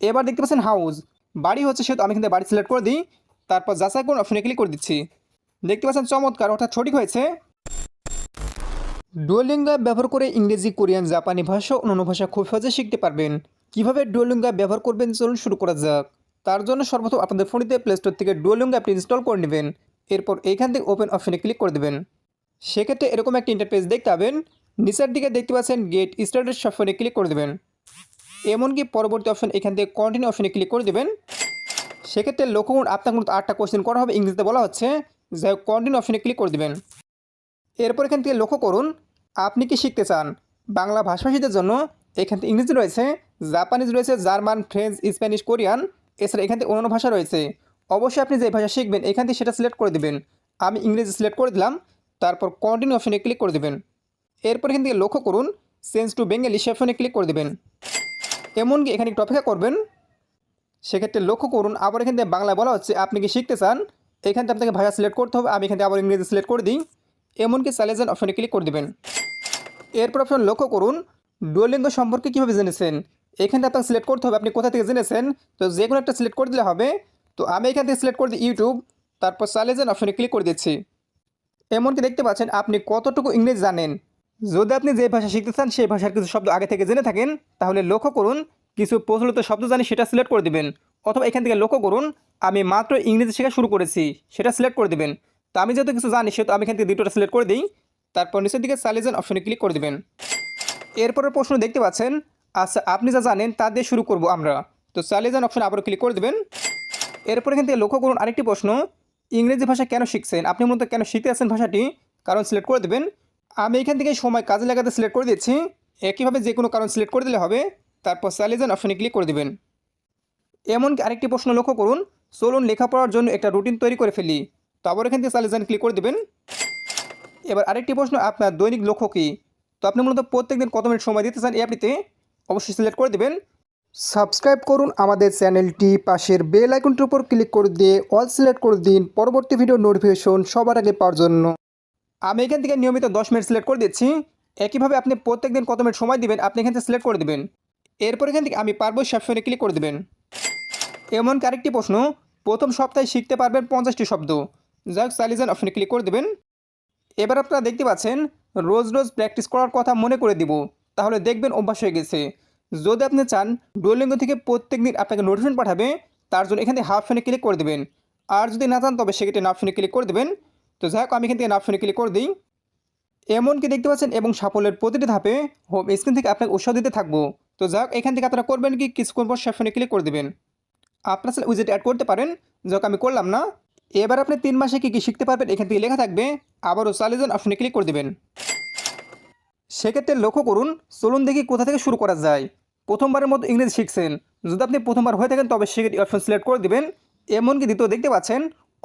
এবার দেখতে পাচ্ছেন হাউস বাড়ি হচ্ছে সেহেতু আমি কিন্তু বাড়ি সিলেক্ট করে দিই, তারপর যাচাই কোন অপশনে ক্লিক করে দিচ্ছি। দেখতে পাচ্ছেন চমৎকার, অর্থাৎ সঠিক হয়েছে। ডুয়োলিঙ্গা ব্যবহার করে ইংরেজি, কোরিয়ান, জাপানি ভাষা ও অন্যান্য ভাষা খুব সহজে শিখতে পারবেন। কীভাবে ডুয়োলিঙ্গা ব্যবহার করবেন চলুন শুরু করা যাক। তার জন্য সর্বপ্রথম আপনাদের ফোনেতে প্লে স্টোর থেকে ডুয়োলিঙ্গা অ্যাপটি ইনস্টল করে নেবেন। এরপর এইখান থেকে ওপেন অপশনে ক্লিক করে দেবেন। সেক্ষেত্রে এরকম একটা ইন্টারফেস দেখতে পাবেন। নিচের দিকে দেখতে পাচ্ছেন গেট স্টার্টেড অপশনে ক্লিক করে দেবেন। এমনকি পরবর্তী অপশন এখান থেকে কন্টিনিউ অপশনে ক্লিক করে দেবেন। সেক্ষেত্রে লক্ষ্য করুন আপনার মূলত আটটা কোয়েশ্চেন করা হবে, ইংরেজিতে বলা হচ্ছে, যাই হোক কন্টিনিউ অপশনে ক্লিক করে দেবেন। এরপর এখান থেকে লক্ষ্য করুন, আপনি কি শিখতে চান? বাংলা ভাষাভাষীদের জন্য এখান থেকে ইংরেজি রয়েছে, জাপানিজ রয়েছে, জার্মান, ফ্রেঞ্চ, স্প্যানিশ, কোরিয়ান, এছাড়া এখান থেকে অন্যান্য ভাষা রয়েছে। অবশ্যই আপনি যে ভাষা শিখবেন, এখান থেকে সেটা সিলেক্ট করে দেবেন। আমি ইংরেজি সিলেক্ট করে দিলাম, তারপর কন্টিনিউ অপশনে ক্লিক করে দেবেন। এরপর এখান থেকে লক্ষ্য করুন চেঞ্জ টু বেঙ্গলি সে অপশনে ক্লিক করে দেবেন। এমনকি এখানে একটু অপেক্ষা করবেন? সেক্ষেত্রে লক্ষ্য করুন, আবার এখান থেকে বাংলায় বলা হচ্ছে, আপনি কি শিখতে চান? এখান থেকে আপনাকে ভাষা সিলেক্ট করতে হবে, আমি এখান থেকে আবার ইংরেজি সিলেক্ট করে দিই। এমনকি চালিয়ে যান অপশনে ক্লিক করে দেবেন। এরপর অপশন লক্ষ্য করুন ডুয়োলিঙ্গ সম্পর্কে কীভাবে জেনেছেন? এখানে আপনাকে সিলেক্ট করতে হবে, আপনি কোথা থেকে জেনেছেন? তো যে কোনো একটা সিলেক্ট করে দিলে হবে। তো আমি এখান থেকে সিলেক্ট করে দিই ইউটিউব তারপর চালিয়ে অপশনে ক্লিক করে দিচ্ছি। এমনকি দেখতে পাচ্ছেন, আপনি কতটুকু ইংরেজি জানেন? যদি আপনি যে ভাষা শিখতে চান, সেই ভাষার কিছু শব্দ আগে থেকে জেনে থাকেন, তাহলে লক্ষ্য করুন, কিছু প্রচলিত শব্দ জানি সেটা সিলেক্ট করে দেবেন। অথবা এখান থেকে লক্ষ্য করুন, আমি মাত্র ইংরেজি শেখা শুরু করেছি, সেটা সিলেক্ট করে দেবেন। তো আমি যেহেতু কিছু জানি সেহেতু আমি এখান থেকে দুটোটা সিলেক্ট করে দিই। তারপর নিচের দিকে চালিয়ে অপশনে ক্লিক করে দেবেন। এরপরের প্রশ্ন দেখতে পাচ্ছেন আচ্ছা আপনি যা জানেন, তা দিয়ে শুরু করব আমরা। তো যান অপশনে আবারও ক্লিক করে দেবেন। এরপর এখান থেকে লক্ষ্য করুন আরেকটি প্রশ্ন, ইংরেজি ভাষা কেন শিখছেন? আপনি মূলত কেন শিখতে আছেন ভাষাটি? কারণ সিলেক্ট করে দেবেন। আমি এখান থেকে সময় কাজে লাগাতে সিলেক্ট করে দিচ্ছি। একইভাবে যে কোনো কারণ সিলেক্ট করে দিলে হবে। তারপর যান অপশনে ক্লিক করে দেবেন। এমনকি আরেকটি প্রশ্ন লক্ষ্য করুন। চলুন লেখাপড়ার জন্য একটা রুটিন তৈরি করে ফেলি। তো আবার এখান থেকে যান ক্লিক করে দেবেন। এবার আরেকটি প্রশ্ন, আপনার দৈনিক লক্ষ্য কী? তো আপনি মূলত প্রত্যেকদিন কত মিনিট সময় দিতে চান এই অ্যাপটিতে অবশ্যই সিলেক্ট করে দেবেন। সাবস্ক্রাইব করুন আমাদের চ্যানেলটি পাশের বেল আইকনটির উপর ক্লিক করে দিয়ে অল সিলেক্ট করে দিন। পরবর্তী ভিডিও নোটিফিকেশন সবার আগে পাওয়ার জন্য। আমি এখান থেকে নিয়মিত দশ মিনিট সিলেক্ট করে দিচ্ছি। একইভাবে আপনি প্রত্যেক দিন কত মিনিট সময় দিবেন, আপনি এখান থেকে সিলেক্ট করে দেবেন। এরপর এখান থেকে আমি পারব সবসময় ক্লিক করে দেবেন। এমনকি আরেকটি প্রশ্ন, প্রথম সপ্তাহে শিখতে পারবেন পঞ্চাশটি শব্দ। যাই হোক যান অপশনে ক্লিক করে দেবেন। এবার আপনারা দেখতে পাচ্ছেন, রোজ রোজ প্র্যাকটিস করার কথা মনে করে দিব, তাহলে দেখবেন অভ্যাস হয়ে গেছে। যদি আপনি চান ডুয়োলিঙ্গো থেকে প্রত্যেক দিন আপনাকে নোটিফিকেশন পাঠাবে, তার জন্য এখান হাফ অপশনে ক্লিক করে দেবেন। আর যদি না চান, তবে সেক্ষেত্রে না অপশনে ক্লিক করে দেবেন। তো যাই হোক, আমি এখান থেকে অপশনে ক্লিক করে দিই। এমনকি দেখতে পাচ্ছেন? এবং সাফল্যের প্রতিটি ধাপে হোম স্ক্রিন থেকে আপনাকে উৎসাহ দিতে থাকব। তো যাই হোক, এখান থেকে আপনারা করবেন কি? কিছুক্ষণ পর সেপশনে ক্লিক করে দেবেন। আপনার সাথে উইজেট অ্যাড করতে পারেন। যাক আমি করলাম না। এবার আপনি তিন মাসে কী কী শিখতে পারবেন এখান থেকে লেখা থাকবে। আবারও চালিয়ে যান অপশনে ক্লিক করে দেবেন। সেক্ষেত্রে লক্ষ্য করুন, চলুন দেখি কোথা থেকে শুরু করা যায়। প্রথমবারের মতো ইংরেজি শিখছেন। যদি আপনি প্রথমবার হয়ে থাকেন, তবে সেক্ষেত্রে অপশন সিলেক্ট করে দেবেন। এমনকি দ্বিতীয় দেখতে পাচ্ছেন,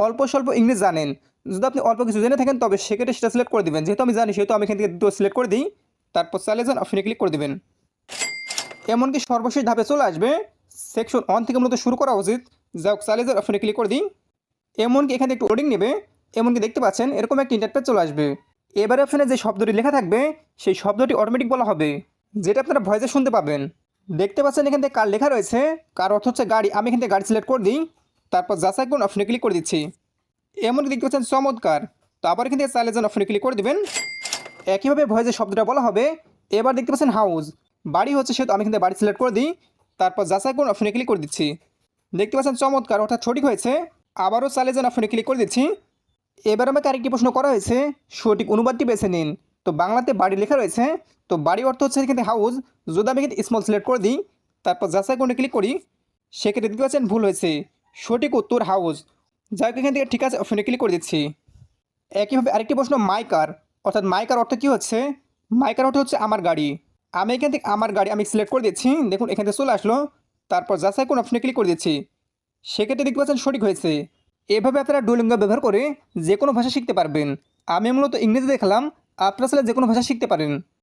অল্প স্বল্প ইংরেজি জানেন। যদি আপনি অল্প কিছু জেনে থাকেন, তবে সেক্ষেত্রে সেটা সিলেক্ট করে দেবেন। যেহেতু আমি জানি, সেহেতু আমি এখান থেকে দুটো সিলেক্ট করে দিই, তারপর চালিয়ে যান অপশনে ক্লিক করে দেবেন। এমনকি সর্বশেষ ধাপে চলে আসবে সেকশন ওয়ান থেকে মূলত শুরু করা উচিত। যা হোক চালিয়ে যান অপশনে ক্লিক করে দিই। এমনকি এখানে একটু লোডিং নেবে, এমনকি দেখতে পাচ্ছেন, এরকম একটা ইন্টারপেজ চলে আসবে। এবারে অপশনে যে শব্দটি লেখা থাকবে, সেই শব্দটি অটোমেটিক বলা হবে, যেটা আপনারা ভয়েসে শুনতে পাবেন। দেখতে পাচ্ছেন এখান থেকে কার লেখা রয়েছে, কার অর্থ হচ্ছে গাড়ি। আমি এখান থেকে গাড়ি সিলেক্ট করে দিই, তারপর যাচাই করুন অপশনে ক্লিক করে দিচ্ছি। এমনকি দেখতে পাচ্ছেন? চমৎকার। তো আবার এখান থেকে চালিয়ে যান অপশনে ক্লিক করে দেবেন। একইভাবে ভয়েসে শব্দটা বলা হবে। এবার দেখতে পাচ্ছেন হাউস বাড়ি হচ্ছে সেহেতু আমি থেকে বাড়ি সিলেক্ট করে দিই। তারপর যাচাই করুন অপশনে ক্লিক করে দিচ্ছি। দেখতে পাচ্ছেন চমৎকার, অর্থাৎ সঠিক হয়েছে। আবারও চালিয়ে যান অপশনে ক্লিক করে দিচ্ছি। এবার আমাকে আরেকটি প্রশ্ন করা হয়েছে। সঠিক অনুবাদটি বেছে নিন। তো বাংলাতে বাড়ি লেখা রয়েছে। তো বাড়ি অর্থ হচ্ছে এখানে হাউস যদি আমি এখানে স্মল সিলেক্ট করে দিই, তারপর যাচাই করে ক্লিক করি, সেক্ষেত্রে দেখতে পাচ্ছেন ভুল হয়েছে। সঠিক উত্তর হাউস যাই হোক, এখান থেকে ঠিক আছে অপশনে ক্লিক করে দিচ্ছি। একইভাবে আরেকটি প্রশ্ন মাই কার অর্থাৎ মাই কার অর্থ কী হচ্ছে? মাই কার অর্থ হচ্ছে আমার গাড়ি। আমি এখান থেকে আমার গাড়ি আমি সিলেক্ট করে দিচ্ছি। দেখুন, এখান থেকে চলে আসলো। তারপর যাচাই কোন অপশনে ক্লিক করে দিচ্ছি। সেক্ষেত্রে দেখতে পাচ্ছেন সঠিক হয়েছে। এভাবে আপনারা ডুলিঙ্গ ব্যবহার করে যে কোনো ভাষা শিখতে পারবেন। আমি মূলত ইংরেজি দেখলাম। আপনারা চাইলে যে কোনো ভাষা শিখতে পারেন।